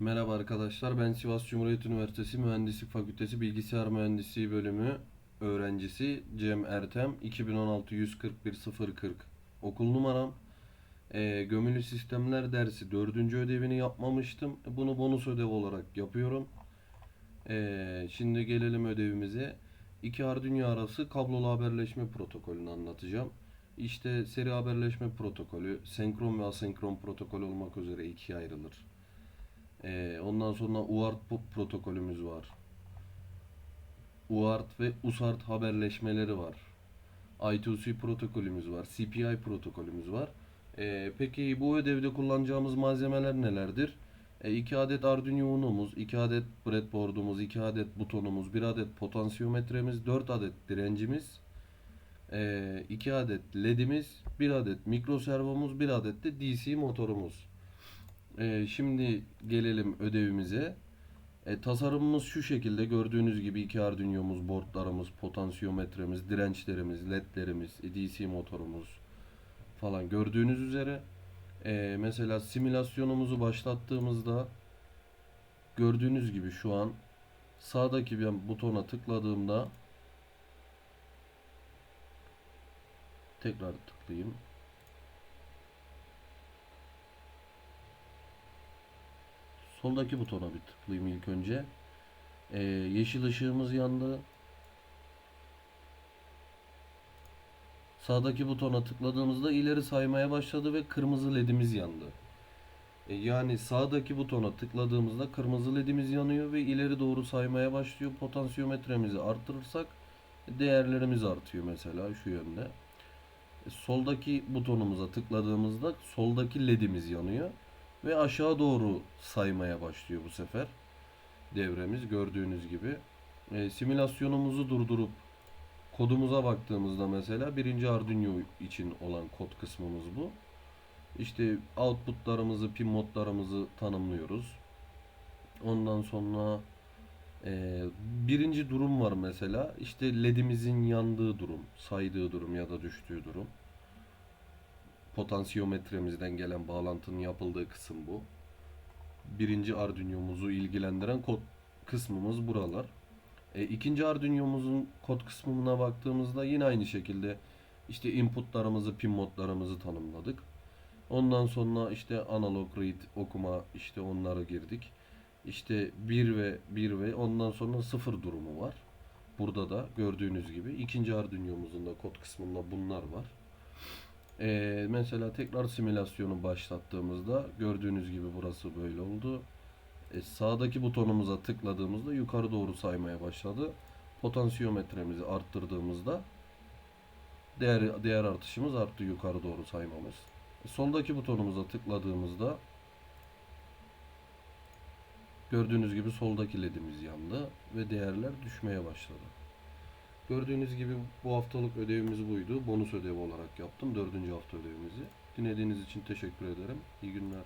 Merhaba arkadaşlar, ben Sivas Cumhuriyet Üniversitesi Mühendislik Fakültesi Bilgisayar Mühendisliği Bölümü öğrencisi Cem Ertem 2016 141 040 okul numaram Ee, gömülü sistemler dersi dördüncü ödevini yapmamıştım. Bunu bonus ödev olarak yapıyorum. Ee, şimdi gelelim ödevimize. İki Arduino arası kablolu haberleşme protokolünü anlatacağım. İşte seri haberleşme protokolü senkron ve asenkron protokol olmak üzere ikiye ayrılır ondan sonra UART protokolümüz var. UART ve USART haberleşmeleri var. I2C protokolümüz var. CPI protokolümüz var. Ee, peki bu ödevde kullanacağımız malzemeler nelerdir? 2 adet Arduino Uno'muz, 2 adet breadboard'umuz, 2 adet butonumuz, 1 adet potansiyometremiz, 4 adet direncimiz, 2 adet ledimiz, 1 adet mikro servomuz, 1 adet de DC motorumuz. Ee, şimdi gelelim ödevimize. E, tasarımımız şu şekilde gördüğünüz gibi iki Arduino'muz, boardlarımız, potansiyometremiz, dirençlerimiz, ledlerimiz, e, DC motorumuz falan gördüğünüz üzere. E, mesela simülasyonumuzu başlattığımızda gördüğünüz gibi şu an sağdaki bir butona tıkladığımda tekrar tıklayayım. Soldaki butona bir tıklayayım ilk önce. Ee, yeşil ışığımız yandı. Sağdaki butona tıkladığımızda ileri saymaya başladı ve kırmızı ledimiz yandı. E, yani sağdaki butona tıkladığımızda kırmızı ledimiz yanıyor ve ileri doğru saymaya başlıyor. Potansiyometremizi arttırırsak değerlerimiz artıyor mesela şu yönde. E, soldaki butonumuza tıkladığımızda soldaki ledimiz yanıyor ve aşağı doğru saymaya başlıyor bu sefer devremiz gördüğünüz gibi. E, simülasyonumuzu durdurup kodumuza baktığımızda mesela birinci Arduino için olan kod kısmımız bu. İşte outputlarımızı, pin modlarımızı tanımlıyoruz. Ondan sonra e, birinci durum var mesela. İşte ledimizin yandığı durum, saydığı durum ya da düştüğü durum potansiyometremizden gelen bağlantının yapıldığı kısım bu. Birinci Arduino'muzu ilgilendiren kod kısmımız buralar. E, ikinci Arduino'muzun kod kısmına baktığımızda yine aynı şekilde işte inputlarımızı, pin modlarımızı tanımladık. Ondan sonra işte analog read okuma işte onları girdik. İşte 1 ve 1 ve ondan sonra 0 durumu var. Burada da gördüğünüz gibi ikinci Arduino'muzun da kod kısmında bunlar var. Ee, mesela tekrar simülasyonu başlattığımızda gördüğünüz gibi burası böyle oldu. E, sağdaki butonumuza tıkladığımızda yukarı doğru saymaya başladı. Potansiyometremizi arttırdığımızda değer, değer artışımız arttı yukarı doğru saymamız. E, soldaki butonumuza tıkladığımızda gördüğünüz gibi soldaki ledimiz yandı ve değerler düşmeye başladı. Gördüğünüz gibi bu haftalık ödevimiz buydu. Bonus ödevi olarak yaptım. Dördüncü hafta ödevimizi. Dinlediğiniz için teşekkür ederim. İyi günler.